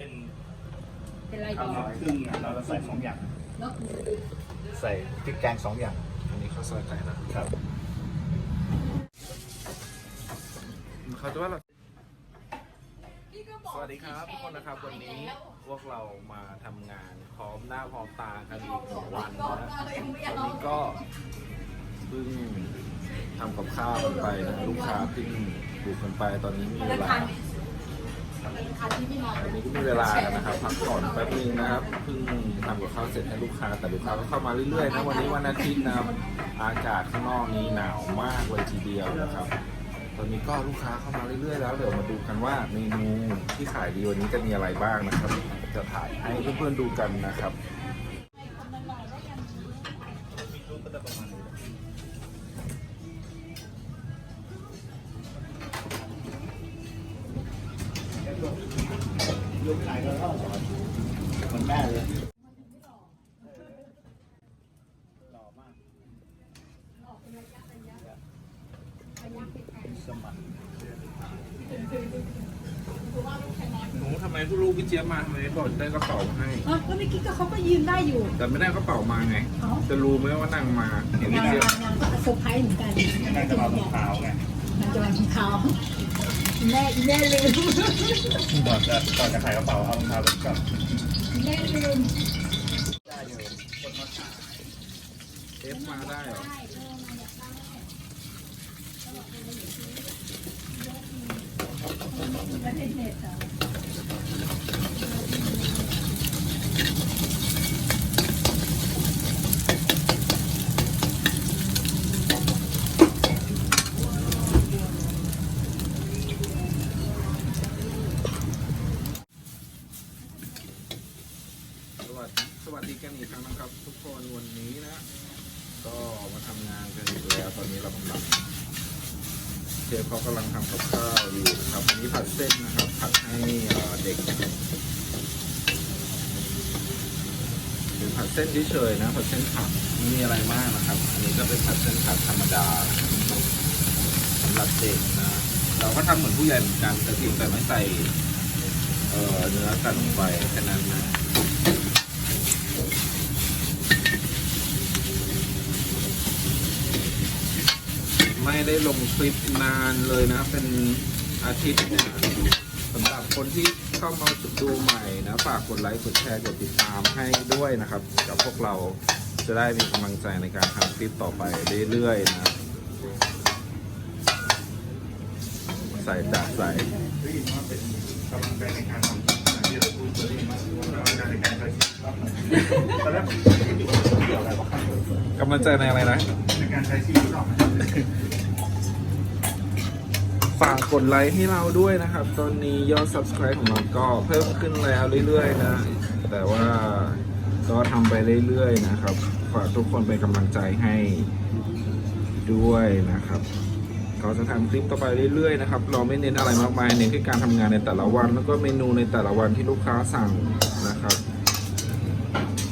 เป็นเป็นไรดีทำมาครึ่งอะเราจะใส่สองอย่างเนาะใส่พริกแกงสองอย่าง อันนี้ข้าวซอยไก่นะครับเขาจะว่าเราสวัสดีครับทุกคนนะครับ วันนี้พวกเรามาทำงานพร้อมหน้าพร้อมตากันอีกหนึ่งวันนะวันนี้ก็เพิ่งทำกับข้าวกันไปนะลูกค้าเพิ่งบุกกันไปตอนนี้มีเวลา มีเวลานนะครับพักผ่อนแป๊บนึงนะครับเพิ่งทำกับข้าวเสร็จให้ลูกค้า แต่ลูกค้าก็เข้ามาเรื่อยๆนะวันนี้วันอาทิตย์นะครับอากาศข้างนอกนี้หนาวมากเลยทีเดียวนะครับ ตอนนี้ก็ลูกค้าเข้ามาเรื่อยๆแล้วเดี๋ยวมาดูกันว่าเมนูที่ขายดีวันนี้จะมีอะไรบ้างนะครับ จะถ่ายให้เพื่อนๆดูกันนะครับ สมัครหนูทำไมผู้ลูกพี่เจี๊ยบมาทำไมบอกได้กระเป๋ามาให้ อ๋อก็ไม่คิดก็เขาก็ยืนได้อยู่ แต่ไม่ได้กระเป๋ามาไง เอ้า จะรู้ไหมว่านางมาเห็นพี่งานเจี๊ยบงานก็เซอร์ไพรส์เหมือนกันน่าจะมารองเท้าไงงานจะวันเท้าแม่แม่ลืมก่อนจะก่อนจะขายกระเป๋าเอารองเท้าไปก่อนแม่ลืมได้อยู่คนมาขายเอฟมาได้เหรอ แล้วเป็นเหตุเหรอ สวัสดีสวัสดี กันอีกครั้งนะครับ ทุกคนวันนี้นะ ก็มาทำงานกันอีกแล้วตอนนี้เรากำลังเชฟเขากำลังทำกับข้าวอยู่นะครับอันนี้ผัดเส้นนะครับ ผัดให้เด็กเป็นผัดเส้นเฉยๆนะผัดเส้นผักไม่มีอะไรมากนะครับ อันนี้ก็เป็นผัดเส้นผักธรรมดาสำหรับเด็กนะ เราก็ทำเหมือนผู้ใหญ่เหมือนกันแต่เพียงแต่ไม่ใส่เอ่อเนื้อสัตว์ลงไปแค่นั้นนะ ไม่ได้ลงคลิปนานเลยนะ เป็นอาทิตย์นะสำหรับคนที่เข้ามาดูใหม่นะ ฝากกดไลค์กดแชร์กดติดตามให้ด้วยนะครับ กับพวกเราจะได้มีกำลังใจในการทำคลิปต่อไปเรื่อยๆนะใส่จากใส่กำลังใจในการทำที่เราพูดตัวเองมากกำลังใจในการใช้ชีวิตรอบใหม่ตอนแรกผมคิดอยู่ว่าเกี่ยวอะไรกับข้าวกำลังใจในอะไรนะ ในการใช้ชีวิตรอ ฝากกดไลค์ให้เราด้วยนะครับ ตอนนี้ยอด subscribe ของเราก็เพิ่มขึ้นแล้วเรื่อยๆนะ แต่ว่าก็ทำไปเรื่อยๆนะครับ ฝากทุกคนเป็นกำลังใจให้ด้วยนะครับก็จะทำคลิปต่อไปเรื่อยๆนะครับ เราไม่เน้นอะไรมากมาย เน้นแค่การทำงานในแต่ละวัน แล้วก็เมนูในแต่ละวันที่ลูกค้าสั่งนะครับ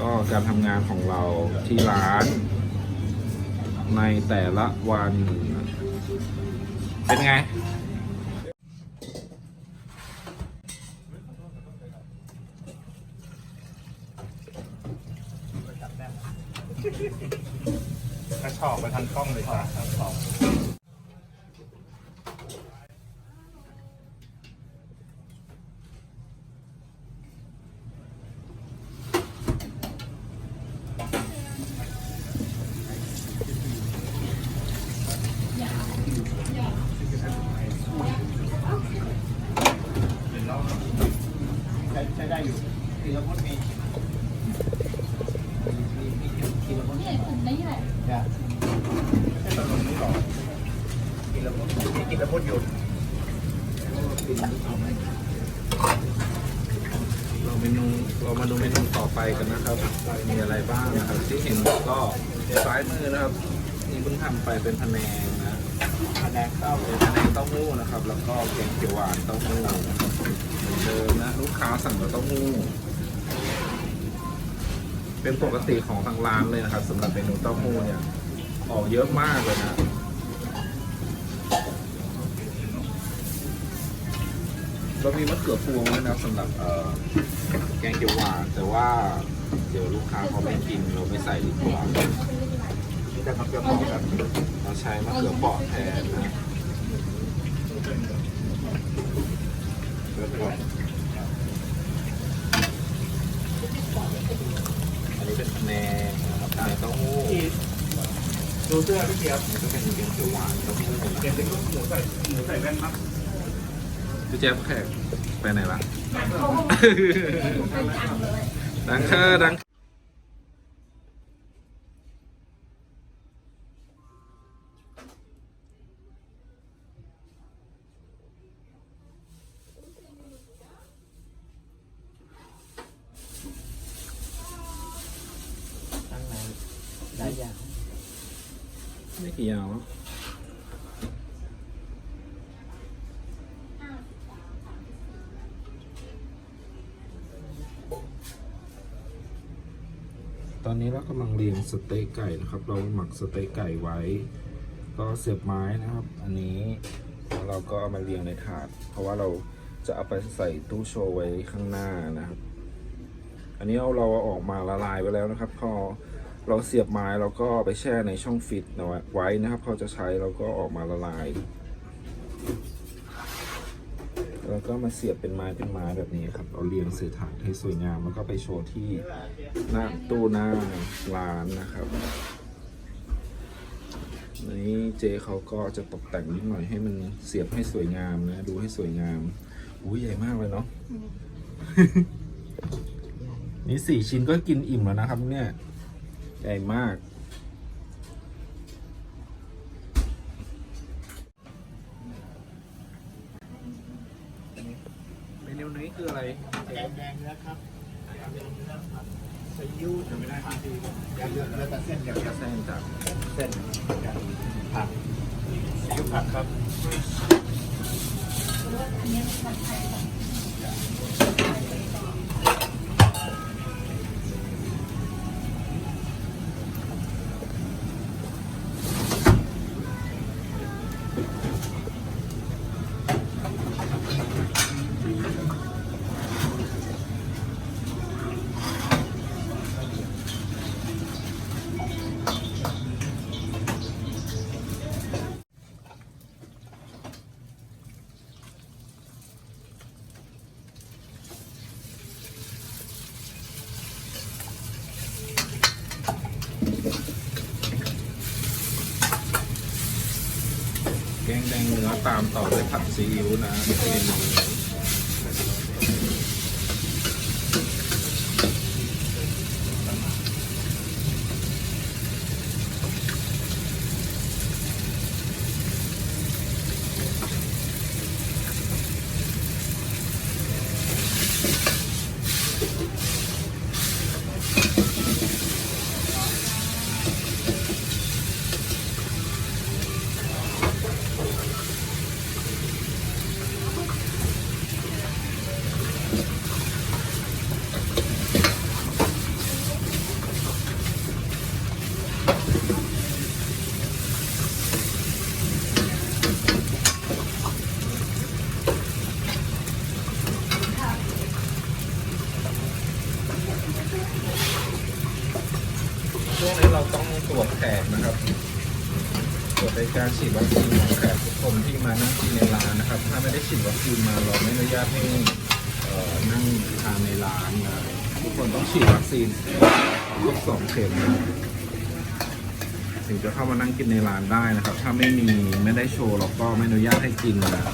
ก็การทำงานของเราที่ร้านในแต่ละวัน เป็นไง กระชอบไปทางกล้องเลยค่ะถ้าชอบ ใช้ใช้ได้อยู่ทีละพุทธมีทีละพุทธนี่กลุ่มนี้แหละจ้ะไม่ใช่ตลกนี่หรอกทีละพุทธมีทีละพุทธอยู่เราเมนูเรามาดูเมนูต่อไปกันนะครับ มีอะไรบ้างนะครับ ที่เห็นก็ซ้ายมือนะครับ นี่เพิ่งทำไปเป็นพะแนงนะ คะแนนเข้าเป็นพะแนงเต้าหู้นะครับ แล้วก็แกงเขียวหวานเต้าหู้เหมือนเดิมนะลูกค้าสั่งแต่เต้าหู้ เป็นปกติของทางร้านเลยนะครับสำหรับเมนูเต้าหู้เนี่ยออกเยอะมากเลยนะเรามีมะเขือพวงด้วยนะสำหรับแกงเขียวหวานแต่ว่าเดี๋ยวลูกค้าเขาไม่กินเราไม่ใส่ดีกว่า มีแต่มะเขือเปราะครับเราใช้มะเขือเปราะแทนนะแล้วก็อันนี้เป็นแหนนะครับแหนเต้าหู้ดูเสื้อพี่เกียร์อันนี้ก็เป็นแกงเขียวหวานเต้าหู้นะเก็บเป็นหมูใส่หมูใส่แว่นมั้งพี่แจ๊บแขกไปไหนละดังเธอดัง ตั้งไหนได้ยัง ไม่กี่ยาวหรอกตอนนี้เรากำลังเรียงสเต็กไก่นะครับ เราหมักสเต็กไก่ไว้ ก็เสียบไม้นะครับ อันนี้แล้วเราก็เอามาเรียงในถาด เพราะว่าเราจะเอาไปใส่ตู้โชว์ไว้ข้างหน้านะครับ อันนี้เอาเราอาออกมาละลายไปแล้วนะครับ พอ เราเสียบไม้เราก็เอาไปแช่ในช่องฟิตเอาไว้นะครับพอจะใช้เราก็ออกมาละลาย แล้วก็มาเสียบเป็นไม้เป็นไม้แบบนี้ครับเอาเรียงใส่ถาดให้สวยงามแล้วก็ไปโชว์ที่หน้าตู้หน้าร้านนะครับนี้เจเขาก็จะตกแต่งนิดหน่อยให้มันเสียบให้สวยงามนะ ดูให้สวยงามอุ้ยใหญ่มากเลยเนาะนี่สี่ชิ้นก็กินอิ่มแล้วนะครับเนี่ย ใหญ่มาก เมนูนี้คืออะไรแกงแดงเนื้อครับแกงแดงเนื้อครับซีอิ๊วทำไม่ได้ทันทีอย่าเลือกเลือกแต่เส้นอย่างเดียวเส้นจากเส้นกับผักซีอิ๊วผักครับแกามต่อด้วยผัดซีอิ๊วนะเมนูนี้ช่วงนี้เราต้องตรวจแขกนะครับ ตรวจในการฉีดวัคซีนของแขกทุกคนที่มานั่งกิน ในร้านนะครับ ถ้าไม่ได้ฉีดวัคซีนมาเราไม่อนุญาตให้นั่งทานในร้านนะทุกคนต้องฉีดวัคซีนครบสองเข็มนะถึงจะเข้ามานั่งกินในร้านได้นะครับ ถ้าไม่มีไม่ได้โชว์เราก็ไม่อนุญาตให้กินนะ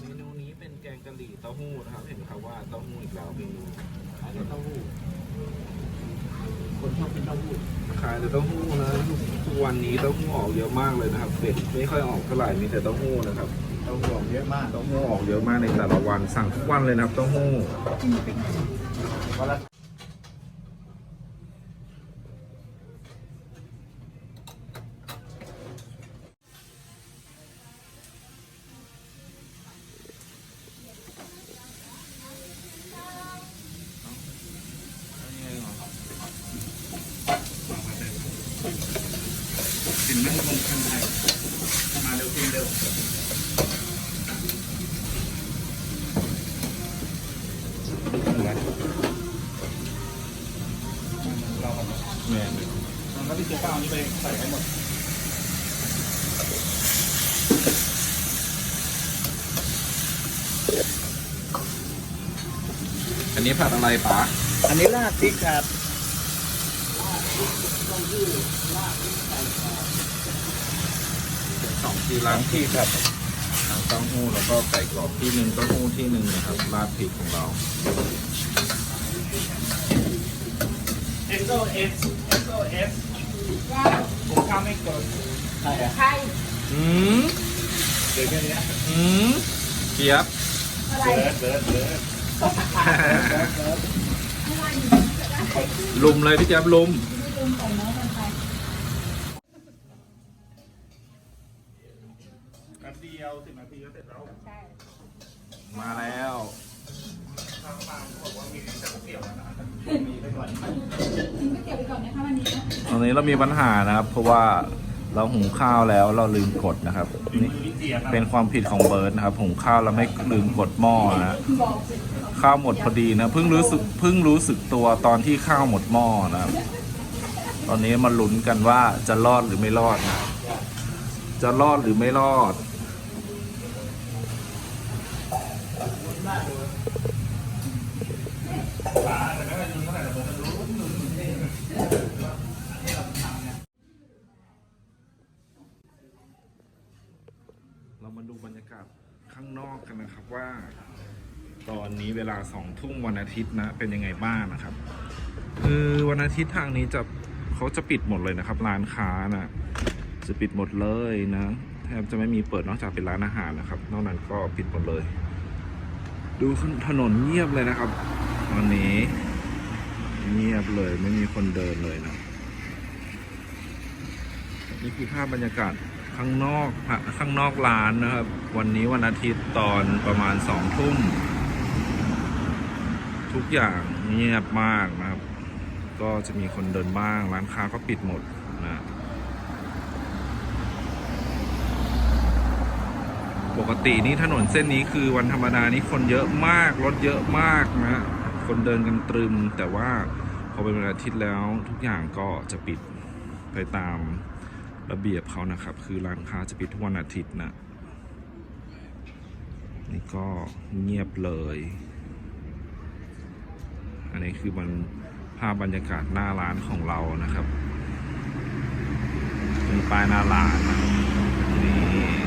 เมนูนี้เป็นแกงกะหรี่เต้าหู้นะครับ เห็นไหมครับว่าเต้าหู้อีกแล้วเมนู อันนี้เต้าหู้คน ชอบกินเต้าหู้ขายแต่เต้าหู้นะทุกวันนี้เต้าหู้ออกเยอะมากเลยนะครับเป็ดไม่ค่อยออกเท่าไหร่มีแต่เต้าหู้นะครับเต้าหู้ออกเยอะมากเต้าหู้ออกเยอะมากในแต่ละวันสั่งทุกวันเลยนะครับเต้าหู้ วันละ สินมั่นคงคนไทยมาเร็วกินเร็วเราครับ แม่ แล้วพี่เจ้าเก้านี้ไปใส่ให้หมด อันนี้ผัดอะไรปะอันนี้ราดพริกครับสองที่หลัร้านงที่ครับทั้งเต้าหู้แล้วก็ไก่กรอบที่หนึ่งเต้าหู้ที่หนึ่งนะครับราดพริกของเราเอสโอเอสเอสโอเอสผมข้าวไม่เกินใช่อะใครอืมเดี๋ยวแค่นี้อืมเกียบ อะไรเบิร์ดเบิร์ดเบิร์ดเบิร์ดลุมเลยพี่แจ๊บลุมไม่ลืมใส่น้องมันไปแป๊บเดียวสิบนาทีก็เสร็จแล้วใช่มาแล้วทางมาบอกว่ามีแต่ก๋วยเตี๋ยวนะมีไปก่อนกินก๋วยเตี๋ยวไปก่อนนะคะวันนี้ ตอนนี้เรามีปัญหานะครับ เพราะว่า เราหุงข้าวแล้วเราลืมกดนะครับนี่เป็นความผิดของเบิร์ดนะครับหุงข้าวเราไม่ลืมกดหม้อนะข้าวหมดพอดีนะเพิ่งรู้สึกเพิ่งรู้สึกตัวตอนที่ข้าวหมดหม้อนะครับ ตอนนี้มาลุ้นกันว่าจะรอดหรือไม่รอดนะจะรอดหรือไม่รอด ฟ้าแต่ไม่ว่าจะเท่าไหร่แต่เบิร์ดรู้ เรามาดูบรรยากาศข้าง นอกกันนะครับว่า ตอนนี้เวลาสองทุ่มวันอาทิตย์นะ เป็นยังไงบ้างนะครับ คือวันอาทิตย์ทางนี้จะเขาจะปิดหมดเลยนะครับ ร้านค้านะจะปิดหมดเลยนะแทบจะไม่มีเปิดนอกจากเป็นร้านอาหารนะครับ นอกนั้นก็ปิดหมดเลย ดูถนนเงียบเลยนะครับวันนี้เงียบเลยไม่มีคนเดินเลยนะนี่คือภาพบรรยากาศ ข้างนอกข้างนอกร้านนะครับ วันนี้วันอาทิตย์ตอนประมาณสองทุ่ม ทุกอย่างเงียบมากนะครับ ก็จะมีคนเดินบ้าง ร้านค้าก็ปิดหมดนะปกตินี่ถนนเส้นนี้คือวันธรรมดานี่คนเยอะมาก รถเยอะมากนะ คนเดินกันตรึม แต่ว่าพอเป็นวันอาทิตย์แล้วทุกอย่างก็จะปิดไปตาม ระเบียบเขานะครับ คือร้านค้าจะปิดทุกวันอาทิตย์นะนี่ก็เงียบเลย อันนี้คือมันภาพบรรยากาศหน้าร้านของเรานะครับมีป้ายหน้าร้านนะนี่